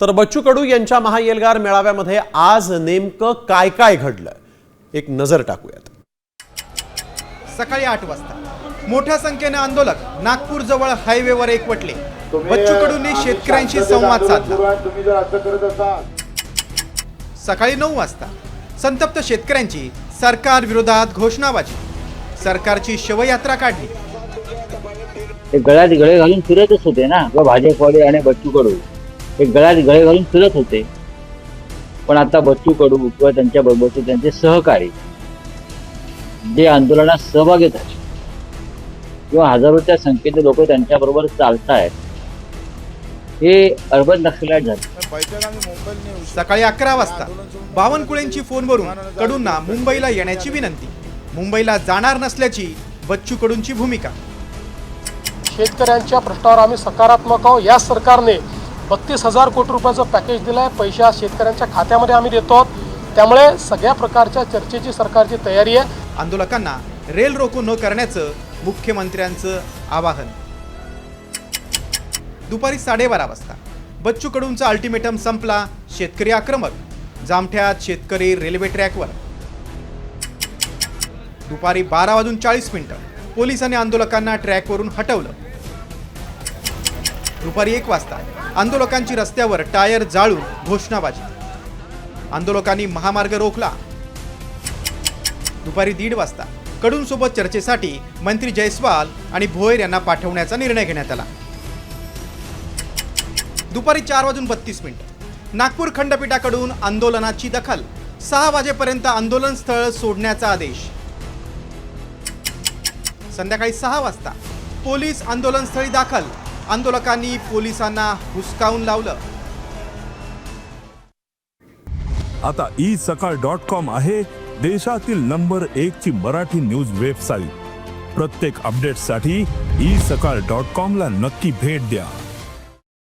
तर बच्चू कडू यांच्या महाएल्गार मेळाव्यामध्ये आज नेमकं काय काय घडलं? एक नजर टाकूयात. सकाळी आठ वाजता. मोठ्या संख्येने आंदोलक नागपूर जवळ हायवेवर एकवटले. बच्चू कडूंनी शेतकऱ्यांशी संवाद साधला. सकाळी नऊ वाजता संतप्त शेतकऱ्यांची सरकार विरोधात घोषणाबाजी. सरकारची शवयात्रा काढली. ते गळ्यात गळे घालून फिरतच होते ना भाजपवाले आणि बच्चू कडू. हे गळ्यात गळे घालून फिरत होते. पण आता बच्चू कडू किंवा त्यांच्या बरोबरचे त्यांचे सहकारी जे आंदोलनात सहभागी झाले किंवा हजारोच्या संख्येने लोक त्यांच्याबरोबर चालतायत. हे अर्बन नक्षलाईट झाले. सकाळी अकरा वाजता बावनकुळेंची फोनवरून कडूंना मुंबईला येण्याची विनंती. मुंबईला जाणार नसल्याची बच्चू कडूंची भूमिका. शेतकऱ्यांच्या प्रश्नावर आम्ही सकारात्मक आहोत. या सरकारने बत्तीस हजार कोटी रुपयाचं पॅकेज दिलं आहे पैसे आज शेतकऱ्यांच्या खात्यामध्ये आम्ही देतो आहोत. त्यामुळे सगळ्या प्रकारच्या चर्चेची सरकारची तयारी आहे. आंदोलकांना रेल रोको न करण्याचं मुख्यमंत्र्यांचं आवाहन. दुपारी साडेबारा वाजता बच्चू कडूंचा अल्टिमेटम संपला शेतकरी आक्रमक. जामठ्यात शेतकरी रेल्वे ट्रॅकवर दुपारी बारा वाजून चाळीस मिनिटं पोलिसांनी आंदोलकांना ट्रॅकवरून हटवलं. दुपारी एक वाजता आंदोलकांची रस्त्यावर टायर जाळून घोषणाबाजी. आंदोलकांनी महामार्ग रोखला. दुपारी दीड वाजता कडूंसोबत चर्चेसाठी मंत्री जयस्वाल आणि भोयर यांना पाठवण्याचा निर्णय घेण्यात आला. दुपारी चार वाजून बत्तीस मिनिट. नागपूर खंडपीठाकडून आंदोलनाची दखल. सहा वाजेपर्यंत आंदोलन स्थळ सोडण्याचा आदेश. संध्याकाळी सहा वाजता पोलीस आंदोलनस्थळी दाखल. आंदोलकांनी पोलिसांना हुसकावून लावलं. आता ई सकाळ डॉट कॉम आहे देशातील नंबर एक ची मराठी न्यूज वेबसाईट. प्रत्येक अपडेटसाठी ई सकाळ डॉट कॉम ला नक्की भेट द्या.